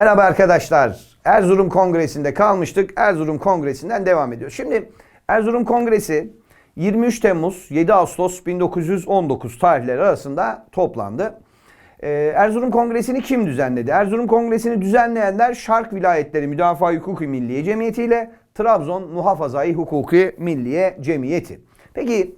Merhaba arkadaşlar. Erzurum Kongresi'nde kalmıştık. Erzurum Kongresi'nden devam ediyoruz. Şimdi Erzurum Kongresi 23 Temmuz 7 Ağustos 1919 tarihleri arasında toplandı. Ee, Erzurum Kongresi'ni kim düzenledi? Erzurum Kongresi'ni düzenleyenler Şark Vilayetleri Müdafaa Hukuki Milliye Cemiyeti ile Trabzon Muhafazai Hukuki Milliye Cemiyeti. Peki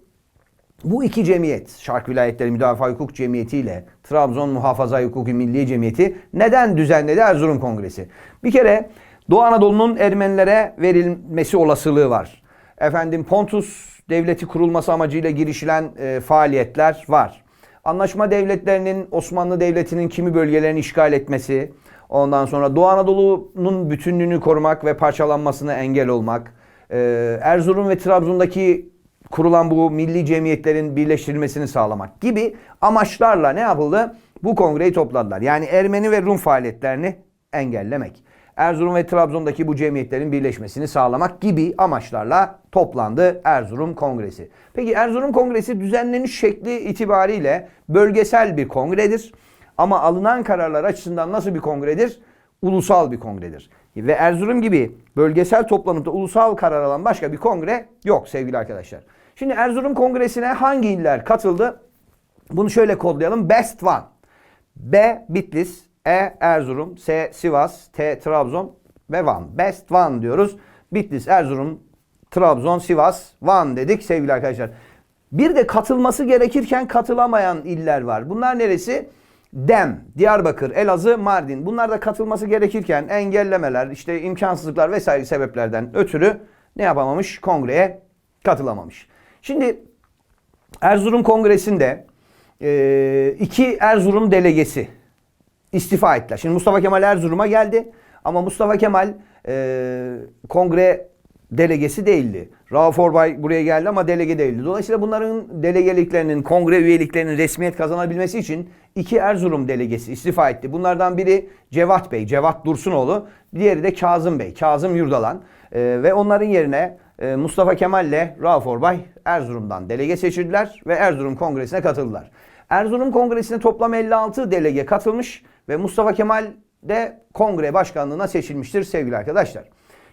bu iki cemiyet, Şark Vilayetleri Müdafaa Hukuk Cemiyeti ile Trabzon Muhafaza Hukuki Milliye Cemiyeti neden düzenledi Erzurum Kongresi? Bir kere Doğu Anadolu'nun Ermenilere verilmesi olasılığı var. Efendim Pontus devleti kurulması amacıyla girişilen e, faaliyetler var. Anlaşma devletlerinin Osmanlı Devleti'nin kimi bölgelerini işgal etmesi, ondan sonra Doğu Anadolu'nun bütünlüğünü korumak ve parçalanmasına engel olmak, e, Erzurum ve Trabzon'daki kurulan bu milli cemiyetlerin birleştirilmesini sağlamak gibi amaçlarla ne yapıldı? Bu kongreyi topladılar. Yani Ermeni ve Rum faaliyetlerini engellemek. Erzurum ve Trabzon'daki bu cemiyetlerin birleşmesini sağlamak gibi amaçlarla toplandı Erzurum Kongresi. Peki Erzurum Kongresi düzenleniş şekli itibariyle bölgesel bir kongredir. Ama alınan kararlar açısından nasıl bir kongredir? Ulusal bir kongredir. Ve Erzurum gibi bölgesel toplanıp ulusal karar alan başka bir kongre yok sevgili arkadaşlar. Şimdi Erzurum Kongresi'ne hangi iller katıldı? Bunu şöyle kodlayalım. Best One. B. Bitlis. E. Erzurum. S. Sivas. T. Trabzon. Ve Van. Best One diyoruz. Bitlis, Erzurum, Trabzon, Sivas, Van dedik sevgili arkadaşlar. Bir de katılması gerekirken katılamayan iller var. Bunlar neresi? Dem, Diyarbakır, Elazığ, Mardin. Bunlar da katılması gerekirken engellemeler, işte imkansızlıklar vesaire sebeplerden ötürü ne yapamamış? Kongreye katılamamış. Şimdi Erzurum Kongresi'nde e, iki Erzurum delegesi istifa ettiler. Şimdi Mustafa Kemal Erzurum'a geldi ama Mustafa Kemal e, kongre delegesi değildi. Rauf Orbay buraya geldi ama delege değildi. Dolayısıyla bunların delegeliklerinin, kongre üyeliklerinin resmiyet kazanabilmesi için iki Erzurum delegesi istifa etti. Bunlardan biri Cevat Bey, Cevat Dursunoğlu. Diğeri de Kazım Bey, Kazım Yurdalan. E, ve onların yerine Mustafa Kemal ile Rauf Orbay Erzurum'dan delege seçildiler ve Erzurum Kongresi'ne katıldılar. Erzurum Kongresi'ne toplam 56 delege katılmış ve Mustafa Kemal de kongre başkanlığına seçilmiştir sevgili arkadaşlar.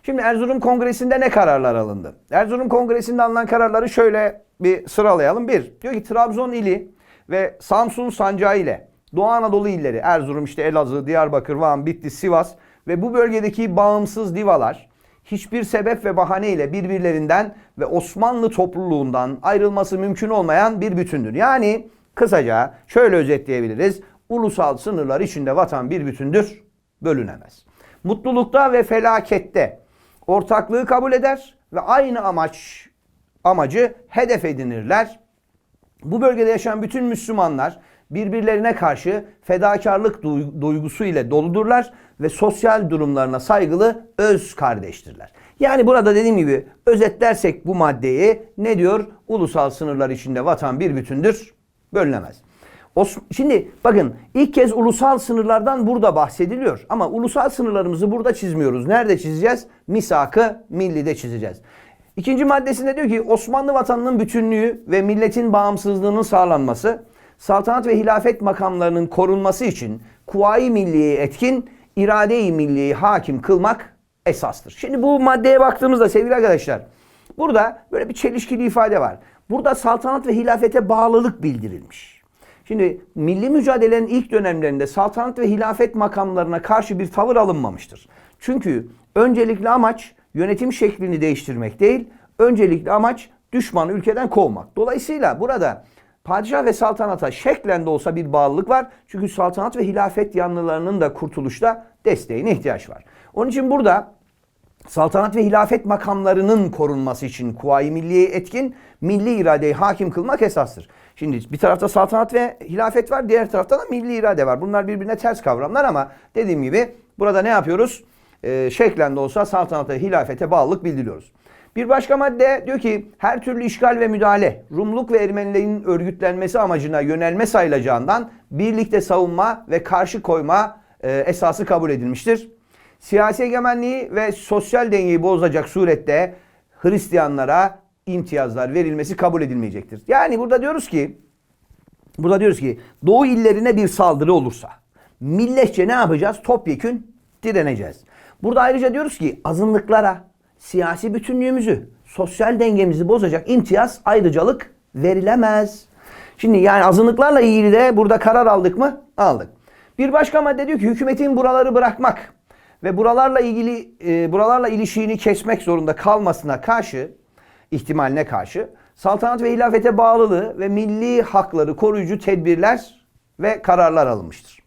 Şimdi Erzurum Kongresi'nde ne kararlar alındı? Erzurum Kongresi'nde alınan kararları şöyle bir sıralayalım. Bir, diyor ki Trabzon ili ve Samsun Sancağı ile Doğu Anadolu illeri, Erzurum, işte Elazığ, Diyarbakır, Van, Bitlis, Sivas ve bu bölgedeki bağımsız divalar hiçbir sebep ve bahane ile birbirlerinden ve Osmanlı topluluğundan ayrılması mümkün olmayan bir bütündür. Yani kısaca şöyle özetleyebiliriz. Ulusal sınırlar içinde vatan bir bütündür, bölünemez. Mutlulukta ve felakette ortaklığı kabul eder ve aynı amaç amacı hedef edinirler. Bu bölgede yaşayan bütün Müslümanlar birbirlerine karşı fedakarlık duy- duygusu ile doludurlar ve sosyal durumlarına saygılı öz kardeştirler. Yani burada dediğim gibi özetlersek bu maddeyi ne diyor? Ulusal sınırlar içinde vatan bir bütündür, bölünemez. Şimdi bakın ilk kez ulusal sınırlardan burada bahsediliyor. Ama ulusal sınırlarımızı burada çizmiyoruz. Nerede çizeceğiz? Misak-ı millide çizeceğiz. İkinci maddesinde diyor ki Osmanlı vatanının bütünlüğü ve milletin bağımsızlığının sağlanması, saltanat ve hilafet makamlarının korunması için kuvayi milliyeyi etkin, irade-i milliyeyi hakim kılmak esastır. Şimdi bu maddeye baktığımızda sevgili arkadaşlar, burada böyle bir çelişkili ifade var. Burada saltanat ve hilafete bağlılık bildirilmiş. Şimdi milli mücadelenin ilk dönemlerinde saltanat ve hilafet makamlarına karşı bir tavır alınmamıştır. Çünkü öncelikli amaç yönetim şeklini değiştirmek değil, öncelikli amaç düşmanı ülkeden kovmak. Dolayısıyla burada padişah ve saltanata şeklen de olsa bir bağlılık var. Çünkü saltanat ve hilafet yanlılarının da kurtuluşta desteğine ihtiyaç var. Onun için burada saltanat ve hilafet makamlarının korunması için kuvayi milliye etkin milli iradeyi hakim kılmak esastır. Şimdi bir tarafta saltanat ve hilafet var, diğer tarafta da milli irade var. Bunlar birbirine ters kavramlar ama dediğim gibi burada ne yapıyoruz? Ee, şeklen de olsa saltanata hilafete bağlılık bildiriyoruz. Bir başka madde diyor ki her türlü işgal ve müdahale Rumluk ve Ermenilerin örgütlenmesi amacına yönelme sayılacağından birlikte savunma ve karşı koyma e, esası kabul edilmiştir. Siyasi egemenliği ve sosyal dengeyi bozacak surette Hristiyanlara imtiyazlar verilmesi kabul edilmeyecektir. Yani burada diyoruz ki burada diyoruz ki Doğu illerine bir saldırı olursa milletçe ne yapacağız? Topyekün direneceğiz. Burada ayrıca diyoruz ki azınlıklara siyasi bütünlüğümüzü, sosyal dengemizi bozacak imtiyaz, ayrıcalık verilemez. Şimdi yani azınlıklarla ilgili de burada karar aldık mı? Aldık. Bir başka madde diyor ki hükümetin buraları bırakmak ve buralarla ilgili e, buralarla ilişiğini kesmek zorunda kalmasına karşı ihtimaline karşı saltanat ve hilafete bağlılığı ve milli hakları koruyucu tedbirler ve kararlar alınmıştır.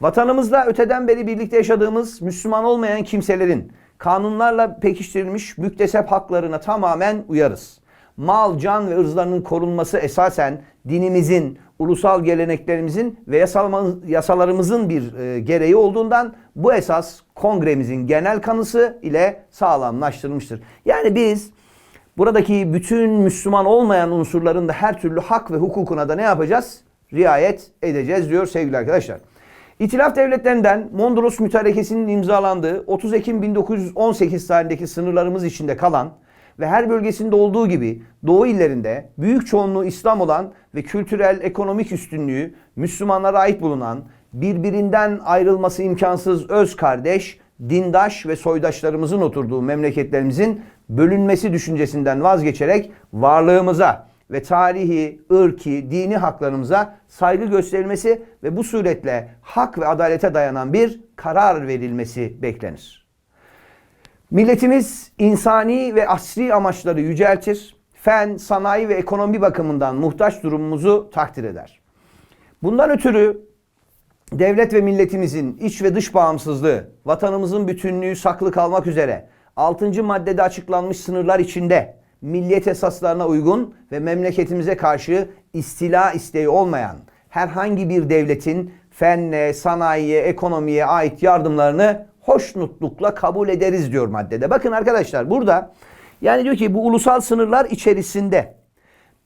Vatanımızda öteden beri birlikte yaşadığımız Müslüman olmayan kimselerin kanunlarla pekiştirilmiş müktesep haklarına tamamen uyarız. Mal, can ve ırzlarının korunması esasen dinimizin, ulusal geleneklerimizin ve yasalarımızın bir e, gereği olduğundan bu esas kongremizin genel kanısı ile sağlamlaştırılmıştır. Yani biz buradaki bütün Müslüman olmayan unsurların da her türlü hak ve hukukuna da ne yapacağız? Riayet edeceğiz diyor sevgili arkadaşlar. İtilaf devletlerinden Mondros Mütarekesi'nin imzalandığı 30 Ekim 1918 tarihindeki sınırlarımız içinde kalan ve her bölgesinde olduğu gibi Doğu illerinde büyük çoğunluğu İslam olan ve kültürel ekonomik üstünlüğü Müslümanlara ait bulunan birbirinden ayrılması imkansız öz kardeş, dindaş ve soydaşlarımızın oturduğu memleketlerimizin bölünmesi düşüncesinden vazgeçerek varlığımıza ve tarihi, ırki, dini haklarımıza saygı gösterilmesi ve bu suretle hak ve adalete dayanan bir karar verilmesi beklenir. Milletimiz insani ve asri amaçları yüceltir, fen, sanayi ve ekonomi bakımından muhtaç durumumuzu takdir eder. Bundan ötürü devlet ve milletimizin iç ve dış bağımsızlığı, vatanımızın bütünlüğü saklı kalmak üzere 6. maddede açıklanmış sınırlar içinde milliyet esaslarına uygun ve memleketimize karşı istila isteği olmayan herhangi bir devletin fenne, sanayiye, ekonomiye ait yardımlarını hoşnutlukla kabul ederiz diyor maddede. Bakın arkadaşlar burada yani diyor ki bu ulusal sınırlar içerisinde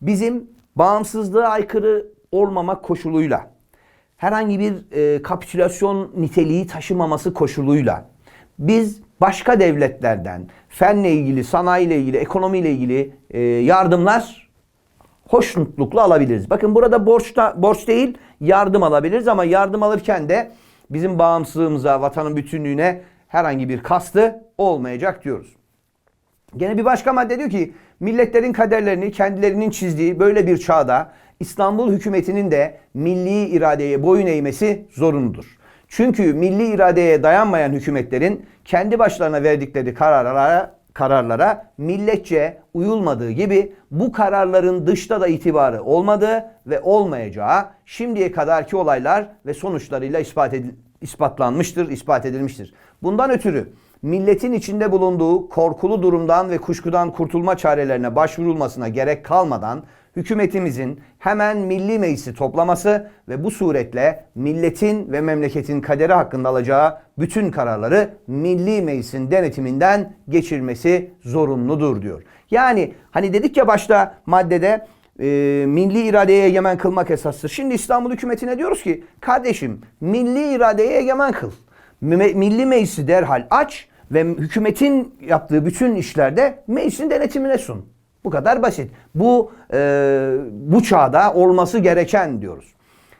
bizim bağımsızlığa aykırı olmamak koşuluyla herhangi bir e, kapitülasyon niteliği taşımaması koşuluyla biz başka devletlerden fenle ilgili, sanayiyle ilgili, ekonomiyle ilgili e, yardımlar hoşnutlukla alabiliriz. Bakın burada borçta borç değil, yardım alabiliriz ama yardım alırken de bizim bağımsızlığımıza, vatanın bütünlüğüne herhangi bir kastı olmayacak diyoruz. Gene bir başka madde diyor ki milletlerin kaderlerini kendilerinin çizdiği böyle bir çağda İstanbul hükümetinin de milli iradeye boyun eğmesi zorunludur. Çünkü milli iradeye dayanmayan hükümetlerin kendi başlarına verdikleri kararlara kararlara milletçe uyulmadığı gibi bu kararların dışta da itibarı olmadığı ve olmayacağı şimdiye kadarki olaylar ve sonuçlarıyla ispat edil- ispatlanmıştır, ispat edilmiştir. Bundan ötürü milletin içinde bulunduğu korkulu durumdan ve kuşkudan kurtulma çarelerine başvurulmasına gerek kalmadan hükümetimizin hemen milli meclisi toplaması ve bu suretle milletin ve memleketin kaderi hakkında alacağı bütün kararları milli meclisin denetiminden geçirmesi zorunludur diyor. Yani hani dedik ya başta maddede e, milli iradeye egemen kılmak esastır. Şimdi İstanbul hükümetine diyoruz ki kardeşim milli iradeye egemen kıl. Milli meclisi derhal aç ve hükümetin yaptığı bütün işlerde meclisin denetimine sun. Bu kadar basit. Bu e, bu çağda olması gereken diyoruz.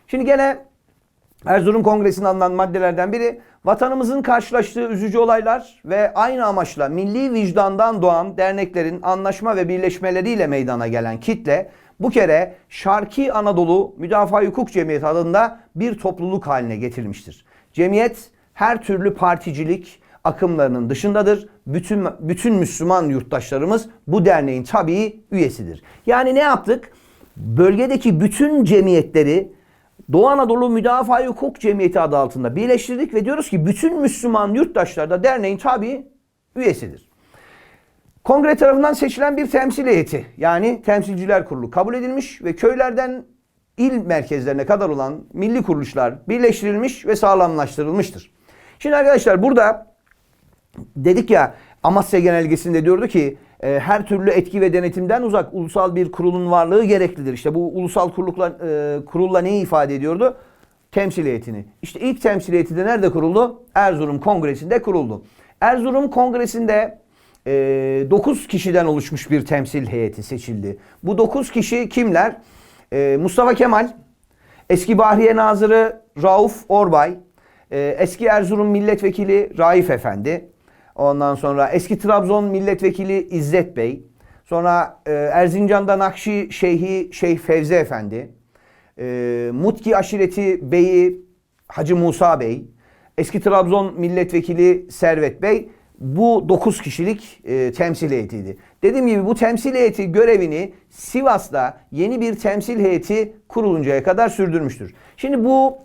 Şimdi gene Erzurum Kongresi'nin alınan maddelerden biri vatanımızın karşılaştığı üzücü olaylar ve aynı amaçla milli vicdandan doğan derneklerin anlaşma ve birleşmeleriyle meydana gelen kitle bu kere Şarki Anadolu Müdafaa Hukuk Cemiyeti adında bir topluluk haline getirilmiştir. Cemiyet her türlü particilik, akımlarının dışındadır. Bütün bütün Müslüman yurttaşlarımız bu derneğin tabii üyesidir. Yani ne yaptık? Bölgedeki bütün cemiyetleri Doğu Anadolu Müdafaa Hukuk Cemiyeti adı altında birleştirdik ve diyoruz ki bütün Müslüman yurttaşlar da derneğin tabii üyesidir. Kongre tarafından seçilen bir temsil heyeti yani temsilciler kurulu kabul edilmiş ve köylerden il merkezlerine kadar olan milli kuruluşlar birleştirilmiş ve sağlamlaştırılmıştır. Şimdi arkadaşlar burada dedik ya Amasya Genelgesi'nde diyordu ki e, her türlü etki ve denetimden uzak ulusal bir kurulun varlığı gereklidir. İşte bu ulusal kurulukla, e, kurulla neyi ifade ediyordu? Temsil heyetini. İşte ilk temsil heyeti de nerede kuruldu? Erzurum Kongresi'nde kuruldu. Erzurum Kongresi'nde e, 9 kişiden oluşmuş bir temsil heyeti seçildi. Bu 9 kişi kimler? E, Mustafa Kemal, eski Bahriye Nazırı Rauf Orbay, e, eski Erzurum Milletvekili Raif Efendi, ondan sonra eski Trabzon Milletvekili İzzet Bey, sonra e, Erzincan'da Nakşi Şeyhi Şeyh Fevzi Efendi, e, Mutki Aşireti Beyi Hacı Musa Bey, eski Trabzon Milletvekili Servet Bey bu 9 kişilik e, temsil heyetiydi. Dediğim gibi bu temsil heyeti görevini Sivas'ta yeni bir temsil heyeti kuruluncaya kadar sürdürmüştür. Şimdi bu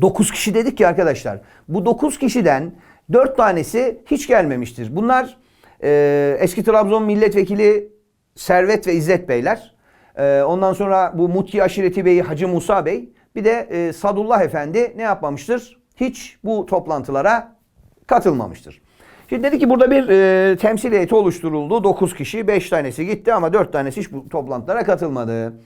9 kişi dedik ki arkadaşlar. Bu 9 kişiden 4 tanesi hiç gelmemiştir. Bunlar e, eski Trabzon Milletvekili Servet ve İzzet Beyler. E, ondan sonra bu Mutki Aşireti Bey Hacı Musa Bey. Bir de e, Sadullah Efendi ne yapmamıştır? Hiç bu toplantılara katılmamıştır. Şimdi dedi ki burada bir e, temsil heyeti oluşturuldu. 9 kişi, 5 tanesi gitti ama 4 tanesi hiç bu toplantılara katılmadı.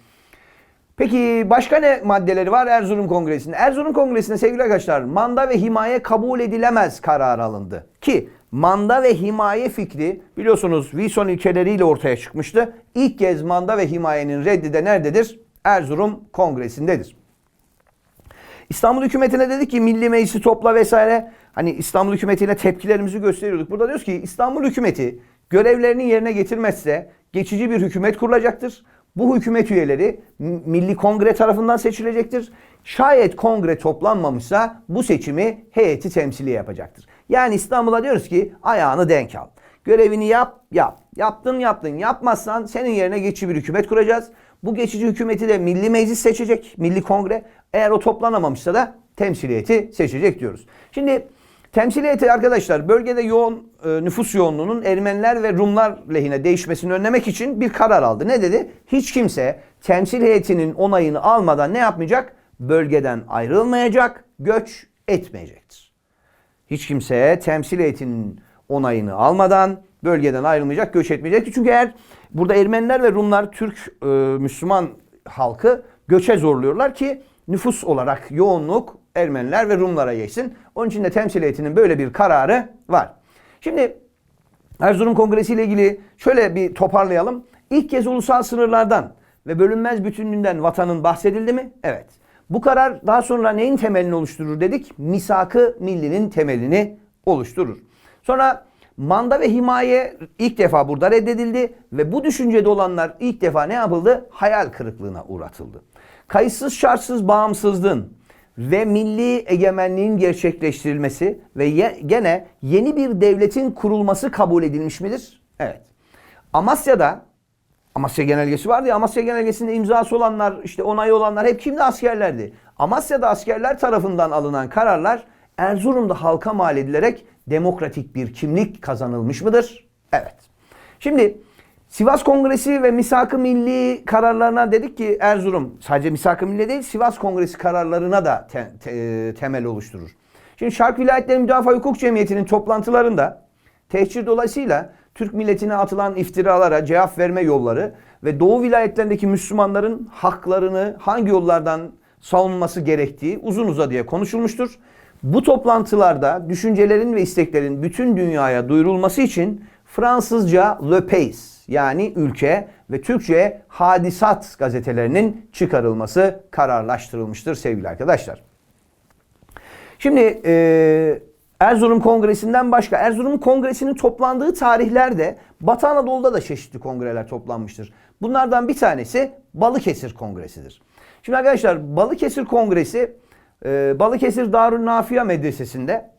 Peki başka ne maddeleri var Erzurum Kongresi'nde? Erzurum Kongresi'nde sevgili arkadaşlar manda ve himaye kabul edilemez karar alındı. Ki manda ve himaye fikri biliyorsunuz Wilson ilkeleriyle ortaya çıkmıştı. İlk kez manda ve himayenin reddi de nerededir? Erzurum Kongresi'ndedir. İstanbul hükümetine dedik ki milli meclisi topla vesaire. Hani İstanbul hükümetine tepkilerimizi gösteriyorduk. Burada diyoruz ki İstanbul hükümeti görevlerini yerine getirmezse geçici bir hükümet kurulacaktır. Bu hükümet üyeleri Milli Kongre tarafından seçilecektir. Şayet kongre toplanmamışsa bu seçimi heyeti temsili yapacaktır. Yani İstanbul'a diyoruz ki ayağını denk al. Görevini yap, yap. Yaptın yaptın. Yapmazsan senin yerine geçici bir hükümet kuracağız. Bu geçici hükümeti de Milli Meclis seçecek. Milli Kongre. Eğer o toplanamamışsa da temsiliyeti seçecek diyoruz. Şimdi temsiliyeti arkadaşlar bölgede yoğun e, nüfus yoğunluğunun Ermeniler ve Rumlar lehine değişmesini önlemek için bir karar aldı. Ne dedi? Hiç kimse temsil heyetinin onayını almadan ne yapmayacak? Bölgeden ayrılmayacak, göç etmeyecektir. Hiç kimse temsil heyetinin onayını almadan bölgeden ayrılmayacak, göç etmeyecek. Çünkü eğer burada Ermeniler ve Rumlar Türk e, Müslüman halkı göçe zorluyorlar ki nüfus olarak yoğunluk Ermeniler ve Rumlara geçsin. Onun için de temsil heyetinin böyle bir kararı var. Şimdi Erzurum Kongresi ile ilgili şöyle bir toparlayalım. İlk kez ulusal sınırlardan ve bölünmez bütünlüğünden vatanın bahsedildi mi? Evet. Bu karar daha sonra neyin temelini oluşturur dedik? Misakı millinin temelini oluşturur. Sonra manda ve himaye ilk defa burada reddedildi ve bu düşüncede olanlar ilk defa ne yapıldı? Hayal kırıklığına uğratıldı. Kayıtsız şartsız bağımsızlığın ve milli egemenliğin gerçekleştirilmesi ve ye- gene yeni bir devletin kurulması kabul edilmiş midir? Evet. Amasya'da Amasya Genelgesi vardı ya Amasya Genelgesi'nde imzası olanlar işte onayı olanlar hep kimdi askerlerdi. Amasya'da askerler tarafından alınan kararlar Erzurum'da halka mal edilerek demokratik bir kimlik kazanılmış mıdır? Evet. Şimdi Sivas Kongresi ve Misak-ı Milli kararlarına dedik ki Erzurum sadece Misak-ı Milli değil Sivas Kongresi kararlarına da te- te- temel oluşturur. Şimdi Şark Vilayetleri Müdafaa Hukuk Cemiyeti'nin toplantılarında tehcir dolayısıyla Türk milletine atılan iftiralara cevap verme yolları ve Doğu vilayetlerindeki Müslümanların haklarını hangi yollardan savunması gerektiği uzun uzadıya konuşulmuştur. Bu toplantılarda düşüncelerin ve isteklerin bütün dünyaya duyurulması için Fransızca Le Pays yani ülke ve Türkçe hadisat gazetelerinin çıkarılması kararlaştırılmıştır sevgili arkadaşlar. Şimdi e, Erzurum Kongresi'nden başka Erzurum Kongresi'nin toplandığı tarihlerde Batı Anadolu'da da çeşitli kongreler toplanmıştır. Bunlardan bir tanesi Balıkesir Kongresi'dir. Şimdi arkadaşlar Balıkesir Kongresi e, Balıkesir Darül Nafia Medresesi'nde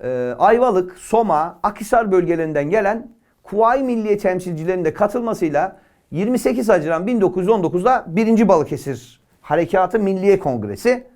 e, Ayvalık, Soma, Akhisar bölgelerinden gelen Kuvayi Milliye temsilcilerinin de katılmasıyla 28 Haziran 1919'da 1. Balıkesir Harekatı Milliye Kongresi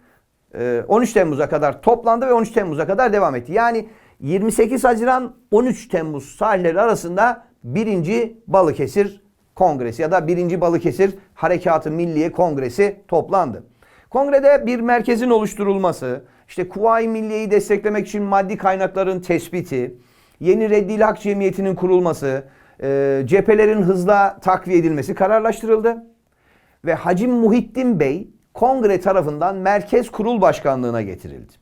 e, 13 Temmuz'a kadar toplandı ve 13 Temmuz'a kadar devam etti. Yani 28 Haziran 13 Temmuz tarihleri arasında 1. Balıkesir Kongresi ya da 1. Balıkesir Harekatı Milliye Kongresi toplandı. Kongrede bir merkezin oluşturulması, işte Kuvayi Milliye'yi desteklemek için maddi kaynakların tespiti, yeni Reddil Hak Cemiyeti'nin kurulması, e, cephelerin hızla takviye edilmesi kararlaştırıldı. Ve Hacim Muhittin Bey kongre tarafından Merkez Kurul Başkanlığına getirildi.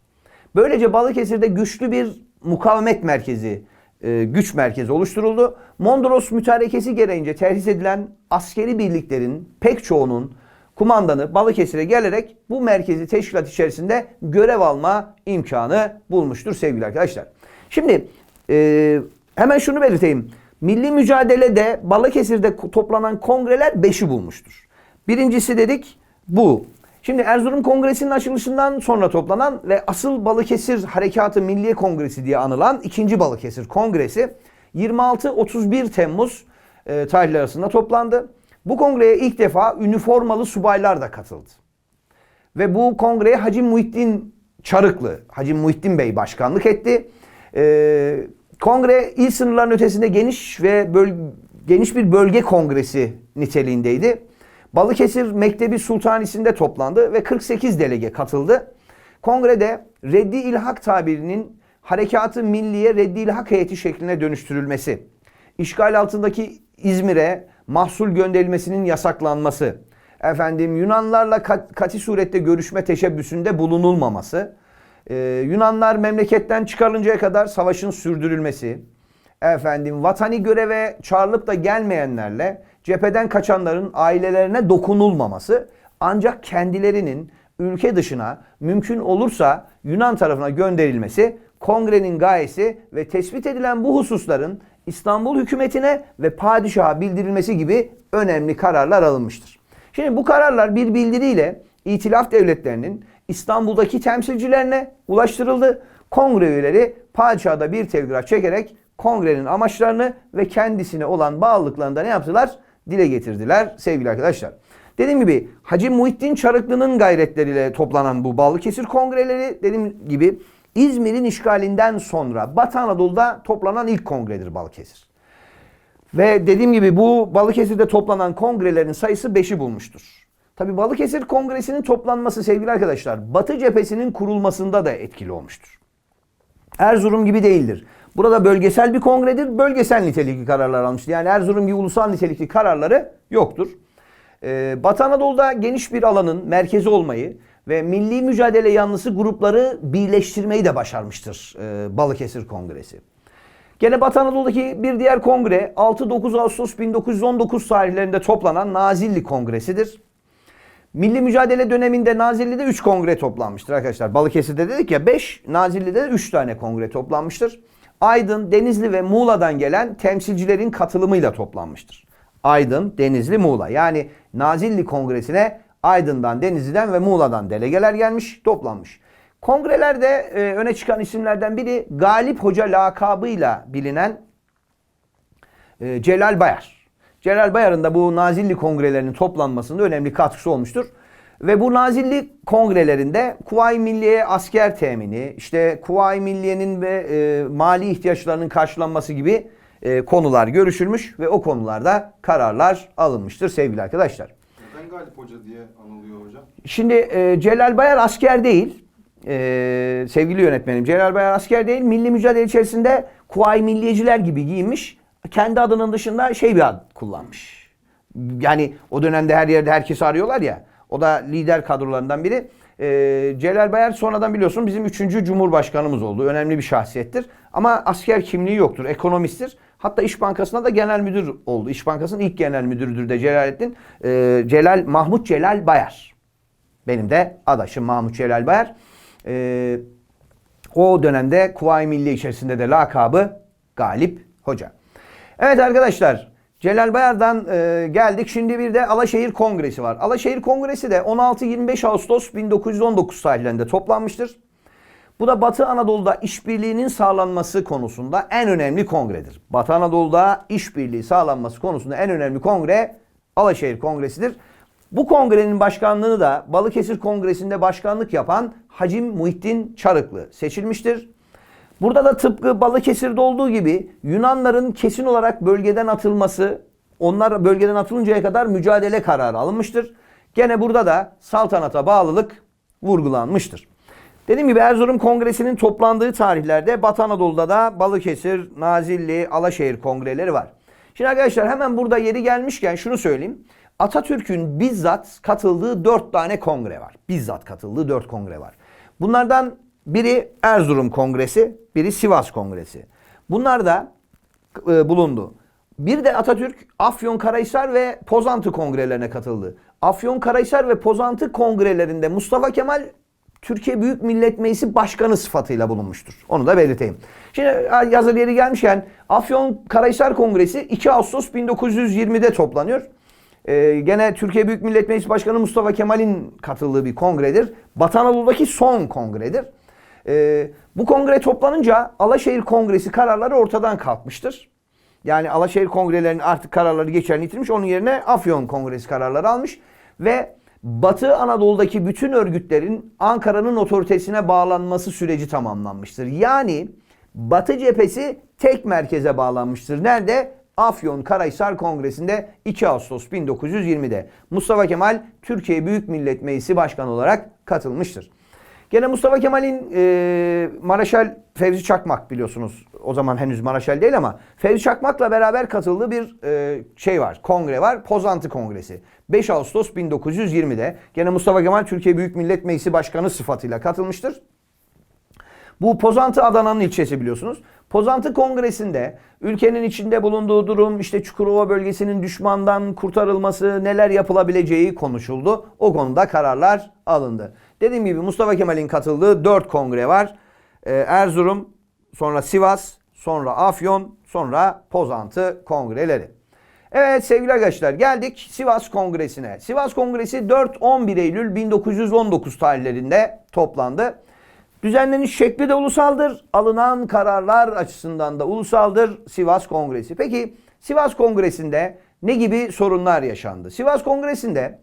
Böylece Balıkesir'de güçlü bir mukavemet merkezi, e, güç merkezi oluşturuldu. Mondros mütarekesi gereğince terhis edilen askeri birliklerin pek çoğunun kumandanı Balıkesir'e gelerek bu merkezi teşkilat içerisinde görev alma imkanı bulmuştur sevgili arkadaşlar. Şimdi e, hemen şunu belirteyim. Milli mücadelede Balıkesir'de toplanan kongreler 5'i bulmuştur. Birincisi dedik bu. Şimdi Erzurum Kongresi'nin açılışından sonra toplanan ve asıl Balıkesir Harekatı Milliye Kongresi diye anılan 2. Balıkesir Kongresi 26-31 Temmuz e, tarihleri arasında toplandı. Bu kongreye ilk defa üniformalı subaylar da katıldı. Ve bu kongreye Hacı Muhittin Çarıklı, Hacı Muhittin Bey başkanlık etti. Ee, kongre il sınırların ötesinde geniş ve böl geniş bir bölge kongresi niteliğindeydi. Balıkesir Mektebi Sultanisi'nde toplandı ve 48 delege katıldı. Kongrede reddi ilhak tabirinin harekatı milliye reddi ilhak heyeti şekline dönüştürülmesi, işgal altındaki İzmir'e mahsul gönderilmesinin yasaklanması, efendim Yunanlarla kat, kati surette görüşme teşebbüsünde bulunulmaması, ee, Yunanlar memleketten çıkarılıncaya kadar savaşın sürdürülmesi, efendim vatani göreve çağrılıp da gelmeyenlerle cepheden kaçanların ailelerine dokunulmaması ancak kendilerinin ülke dışına mümkün olursa Yunan tarafına gönderilmesi kongrenin gayesi ve tespit edilen bu hususların İstanbul hükümetine ve padişaha bildirilmesi gibi önemli kararlar alınmıştır. Şimdi bu kararlar bir bildiriyle İtilaf devletlerinin İstanbul'daki temsilcilerine ulaştırıldı. Kongre üyeleri padişahda bir telgraf çekerek kongrenin amaçlarını ve kendisine olan bağlılıklarını da ne yaptılar? Dile getirdiler sevgili arkadaşlar. Dediğim gibi Hacı Muhittin Çarıklı'nın gayretleriyle toplanan bu Balıkesir kongreleri dediğim gibi İzmir'in işgalinden sonra Batı Anadolu'da toplanan ilk kongredir Balıkesir. Ve dediğim gibi bu Balıkesir'de toplanan kongrelerin sayısı 5'i bulmuştur. Tabi Balıkesir Kongresi'nin toplanması sevgili arkadaşlar Batı cephesinin kurulmasında da etkili olmuştur. Erzurum gibi değildir. Burada bölgesel bir kongredir. Bölgesel nitelikli kararlar almıştır. Yani Erzurum gibi ulusal nitelikli kararları yoktur. Ee, Batı Anadolu'da geniş bir alanın merkezi olmayı ve milli mücadele yanlısı grupları birleştirmeyi de başarmıştır e, Balıkesir Kongresi. Gene Batı Anadolu'daki bir diğer kongre 6-9 Ağustos 1919 tarihlerinde toplanan Nazilli Kongresi'dir. Milli mücadele döneminde Nazilli'de 3 kongre toplanmıştır arkadaşlar. Balıkesir'de dedik ya 5, Nazilli'de de 3 tane kongre toplanmıştır. Aydın, Denizli ve Muğla'dan gelen temsilcilerin katılımıyla toplanmıştır. Aydın, Denizli, Muğla. Yani Nazilli Kongresi'ne Aydın'dan, Denizli'den ve Muğla'dan delegeler gelmiş, toplanmış. Kongrelerde e, öne çıkan isimlerden biri Galip Hoca lakabıyla bilinen e, Celal Bayar. Celal Bayar'ın da bu Nazilli kongrelerinin toplanmasında önemli katkısı olmuştur. Ve bu Nazilli kongrelerinde Kuvayi Milliye asker temini, işte Kuvayi Milliye'nin ve e, mali ihtiyaçlarının karşılanması gibi e, konular görüşülmüş ve o konularda kararlar alınmıştır sevgili arkadaşlar. Neden Galip Hoca diye anılıyor hocam? Şimdi e, Celal Bayar asker değil. E, sevgili yönetmenim Celal Bayar asker değil. Milli mücadele içerisinde Kuvayi Milliyeciler gibi giyinmiş. Kendi adının dışında şey bir ad kullanmış. Yani o dönemde her yerde herkesi arıyorlar ya. O da lider kadrolarından biri. E, Celal Bayar sonradan biliyorsun bizim üçüncü cumhurbaşkanımız oldu. Önemli bir şahsiyettir. Ama asker kimliği yoktur. Ekonomisttir. Hatta İş Bankası'na da genel müdür oldu. İş Bankası'nın ilk genel müdürüdür de Celalettin. E, Celal, Mahmut Celal Bayar. Benim de adaşım Mahmut Celal Bayar. E, o dönemde Kuvayi Milliye içerisinde de lakabı Galip Hoca. Evet arkadaşlar Celal Bayar'dan e, geldik. Şimdi bir de Alaşehir Kongresi var. Alaşehir Kongresi de 16-25 Ağustos 1919 tarihlerinde toplanmıştır. Bu da Batı Anadolu'da işbirliğinin sağlanması konusunda en önemli kongredir. Batı Anadolu'da işbirliği sağlanması konusunda en önemli kongre Alaşehir Kongresi'dir. Bu kongrenin başkanlığını da Balıkesir Kongresi'nde başkanlık yapan Hacim Muhittin Çarıklı seçilmiştir. Burada da tıpkı Balıkesir'de olduğu gibi Yunanların kesin olarak bölgeden atılması, onlar bölgeden atılıncaya kadar mücadele kararı alınmıştır. Gene burada da saltanata bağlılık vurgulanmıştır. Dediğim gibi Erzurum Kongresi'nin toplandığı tarihlerde Batı Anadolu'da da Balıkesir, Nazilli, Alaşehir kongreleri var. Şimdi arkadaşlar hemen burada yeri gelmişken şunu söyleyeyim. Atatürk'ün bizzat katıldığı dört tane kongre var. Bizzat katıldığı dört kongre var. Bunlardan biri Erzurum Kongresi, biri Sivas Kongresi. Bunlar da e, bulundu. Bir de Atatürk Afyon Karahisar ve Pozantı kongrelerine katıldı. Afyonkarahisar ve Pozantı kongrelerinde Mustafa Kemal Türkiye Büyük Millet Meclisi Başkanı sıfatıyla bulunmuştur. Onu da belirteyim. Şimdi yazır yeri gelmişken Afyonkarahisar Kongresi 2 Ağustos 1920'de toplanıyor. Ee, gene Türkiye Büyük Millet Meclisi Başkanı Mustafa Kemal'in katıldığı bir kongredir. Batı Anadolu'daki son kongredir. Ee, bu kongre toplanınca Alaşehir Kongresi kararları ortadan kalkmıştır. Yani Alaşehir kongrelerinin artık kararları geçerli yitirmiş. Onun yerine Afyon Kongresi kararları almış. Ve Batı Anadolu'daki bütün örgütlerin Ankara'nın otoritesine bağlanması süreci tamamlanmıştır. Yani Batı cephesi tek merkeze bağlanmıştır. Nerede? Afyon Karahisar Kongresi'nde 2 Ağustos 1920'de Mustafa Kemal Türkiye Büyük Millet Meclisi Başkanı olarak katılmıştır. Gene Mustafa Kemal'in e, Maraşal Fevzi Çakmak biliyorsunuz. O zaman henüz Maraşal değil ama Fevzi Çakmak'la beraber katıldığı bir e, şey var. Kongre var. Pozantı Kongresi. 5 Ağustos 1920'de gene Mustafa Kemal Türkiye Büyük Millet Meclisi Başkanı sıfatıyla katılmıştır. Bu Pozantı Adana'nın ilçesi biliyorsunuz. Pozantı Kongresi'nde ülkenin içinde bulunduğu durum, işte Çukurova bölgesinin düşmandan kurtarılması, neler yapılabileceği konuşuldu. O konuda kararlar alındı. Dediğim gibi Mustafa Kemal'in katıldığı 4 kongre var. Ee, Erzurum, sonra Sivas, sonra Afyon, sonra Pozantı kongreleri. Evet sevgili arkadaşlar geldik Sivas Kongresi'ne. Sivas Kongresi 4-11 Eylül 1919 tarihlerinde toplandı. Düzenleniş şekli de ulusaldır. Alınan kararlar açısından da ulusaldır Sivas Kongresi. Peki Sivas Kongresi'nde ne gibi sorunlar yaşandı? Sivas Kongresi'nde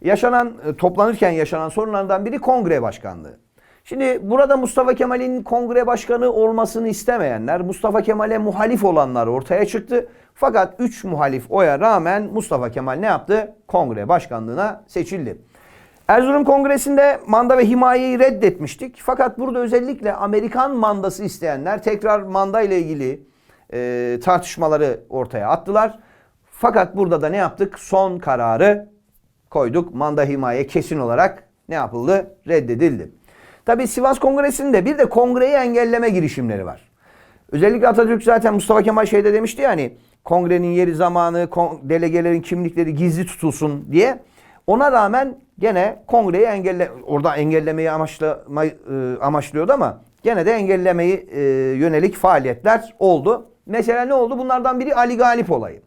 yaşanan e, toplanırken yaşanan sorunlardan biri kongre başkanlığı. Şimdi burada Mustafa Kemal'in kongre başkanı olmasını istemeyenler, Mustafa Kemal'e muhalif olanlar ortaya çıktı. Fakat 3 muhalif oya rağmen Mustafa Kemal ne yaptı? Kongre başkanlığına seçildi. Erzurum Kongresi'nde manda ve himayeyi reddetmiştik. Fakat burada özellikle Amerikan mandası isteyenler tekrar manda ile ilgili e, tartışmaları ortaya attılar. Fakat burada da ne yaptık? Son kararı koyduk. Manda himaye kesin olarak ne yapıldı? Reddedildi. Tabi Sivas Kongresi'nde bir de kongreyi engelleme girişimleri var. Özellikle Atatürk zaten Mustafa Kemal şeyde demişti yani kongrenin yeri zamanı, delegelerin kimlikleri gizli tutulsun diye. Ona rağmen gene kongreyi engelle orada engellemeyi amaçlama, e, amaçlıyordu ama gene de engellemeyi e, yönelik faaliyetler oldu. Mesela ne oldu? Bunlardan biri Ali Galip olayı.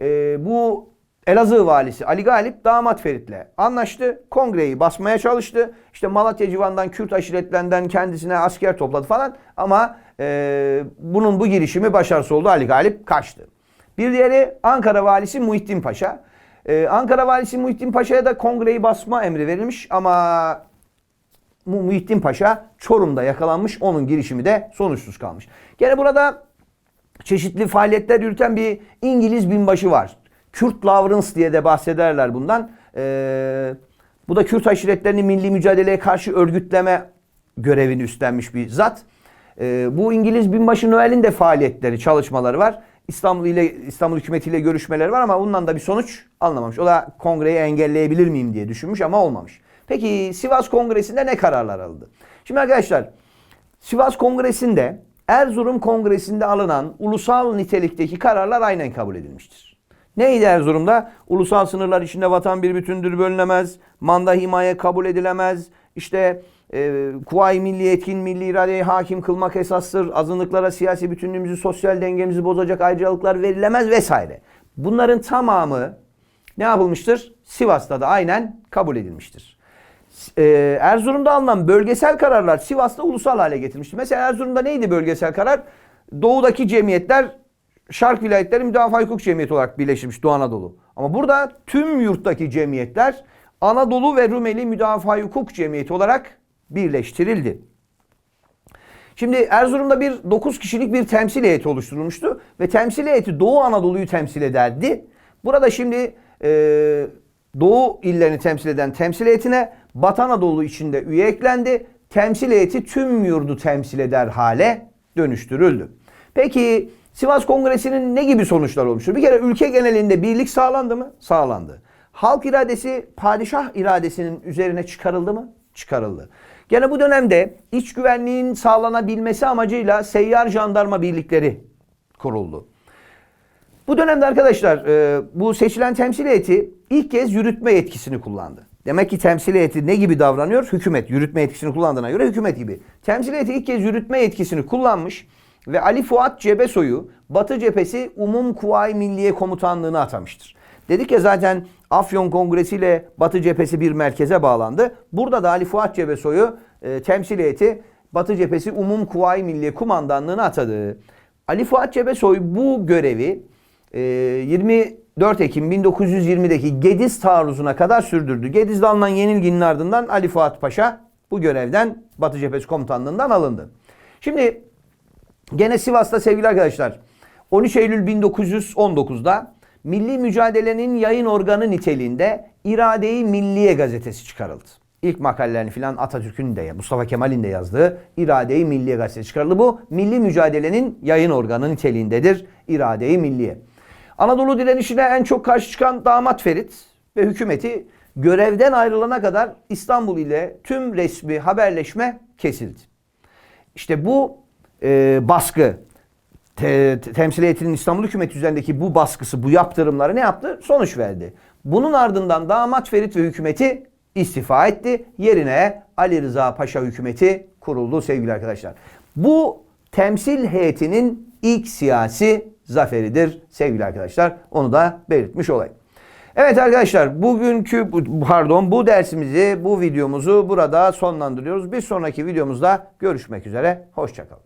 E, bu Elazığ valisi Ali Galip damat Ferit'le anlaştı. Kongreyi basmaya çalıştı. İşte Malatya civandan Kürt aşiretlerinden kendisine asker topladı falan. Ama e, bunun bu girişimi başarısız oldu. Ali Galip kaçtı. Bir diğeri Ankara valisi Muhittin Paşa. E, Ankara valisi Muhittin Paşa'ya da kongreyi basma emri verilmiş ama Mu- Muhittin Paşa Çorum'da yakalanmış. Onun girişimi de sonuçsuz kalmış. Gene burada çeşitli faaliyetler yürüten bir İngiliz binbaşı var. Kürt Lawrence diye de bahsederler bundan. Ee, bu da Kürt aşiretlerini milli mücadeleye karşı örgütleme görevini üstlenmiş bir zat. Ee, bu İngiliz binbaşı Noel'in de faaliyetleri, çalışmaları var. İstanbul ile İstanbul hükümetiyle görüşmeleri var ama bundan da bir sonuç alınamamış. O da kongreyi engelleyebilir miyim diye düşünmüş ama olmamış. Peki Sivas Kongresi'nde ne kararlar alındı? Şimdi arkadaşlar Sivas Kongresi'nde Erzurum Kongresi'nde alınan ulusal nitelikteki kararlar aynen kabul edilmiştir. Neydi Erzurum'da? Ulusal sınırlar içinde vatan bir bütündür bölünemez. Manda himaye kabul edilemez. İşte e, kuvayi milli etkin milli iradeye hakim kılmak esastır. Azınlıklara siyasi bütünlüğümüzü, sosyal dengemizi bozacak ayrıcalıklar verilemez vesaire. Bunların tamamı ne yapılmıştır? Sivas'ta da aynen kabul edilmiştir. Ee, Erzurum'da alınan bölgesel kararlar Sivas'ta ulusal hale getirmişti. Mesela Erzurum'da neydi bölgesel karar? Doğudaki cemiyetler Şark Vilayetleri Müdafaa Hukuk Cemiyeti olarak birleşmiş Doğu Anadolu. Ama burada tüm yurttaki cemiyetler Anadolu ve Rumeli Müdafaa Hukuk Cemiyeti olarak birleştirildi. Şimdi Erzurum'da bir 9 kişilik bir temsil heyeti oluşturulmuştu ve temsil heyeti Doğu Anadolu'yu temsil ederdi. Burada şimdi e, Doğu illerini temsil eden temsil heyetine Batı Anadolu içinde üye eklendi. Temsil heyeti tüm yurdu temsil eder hale dönüştürüldü. Peki Sivas Kongresi'nin ne gibi sonuçlar olmuştur? Bir kere ülke genelinde birlik sağlandı mı? Sağlandı. Halk iradesi padişah iradesinin üzerine çıkarıldı mı? Çıkarıldı. Gene bu dönemde iç güvenliğin sağlanabilmesi amacıyla seyyar jandarma birlikleri kuruldu. Bu dönemde arkadaşlar e, bu seçilen temsil heyeti ilk kez yürütme yetkisini kullandı. Demek ki temsil heyeti ne gibi davranıyor? Hükümet. Yürütme yetkisini kullandığına göre hükümet gibi. Temsil heyeti ilk kez yürütme yetkisini kullanmış ve Ali Fuat Cebesoy'u Batı Cephesi Umum Kuvayi Milliye Komutanlığı'na atamıştır. Dedik ya zaten Afyon Kongresi ile Batı Cephesi bir merkeze bağlandı. Burada da Ali Fuat Cebesoy'u e, temsil heyeti Batı Cephesi Umum Kuvayi Milliye Kumandanlığı'na atadı. Ali Fuat Cebesoy bu görevi e, 24 Ekim 1920'deki Gediz taarruzuna kadar sürdürdü. Gediz'de alınan yenilginin ardından Ali Fuat Paşa bu görevden Batı Cephesi Komutanlığı'ndan alındı. Şimdi Gene Sivas'ta sevgili arkadaşlar 13 Eylül 1919'da Milli Mücadele'nin yayın organı niteliğinde İrade-i Milliye gazetesi çıkarıldı. İlk makalelerini filan Atatürk'ün de Mustafa Kemal'in de yazdığı İrade-i Milliye gazetesi çıkarıldı. Bu Milli Mücadele'nin yayın organı niteliğindedir İrade-i Milliye. Anadolu direnişine en çok karşı çıkan damat Ferit ve hükümeti görevden ayrılana kadar İstanbul ile tüm resmi haberleşme kesildi. İşte bu e, baskı, te, te- temsil heyetinin İstanbul hükümeti üzerindeki bu baskısı, bu yaptırımları ne yaptı? Sonuç verdi. Bunun ardından damat Ferit ve hükümeti istifa etti. Yerine Ali Rıza Paşa hükümeti kuruldu sevgili arkadaşlar. Bu temsil heyetinin ilk siyasi zaferidir sevgili arkadaşlar. Onu da belirtmiş olayım. Evet arkadaşlar bugünkü pardon bu dersimizi bu videomuzu burada sonlandırıyoruz. Bir sonraki videomuzda görüşmek üzere. Hoşçakalın.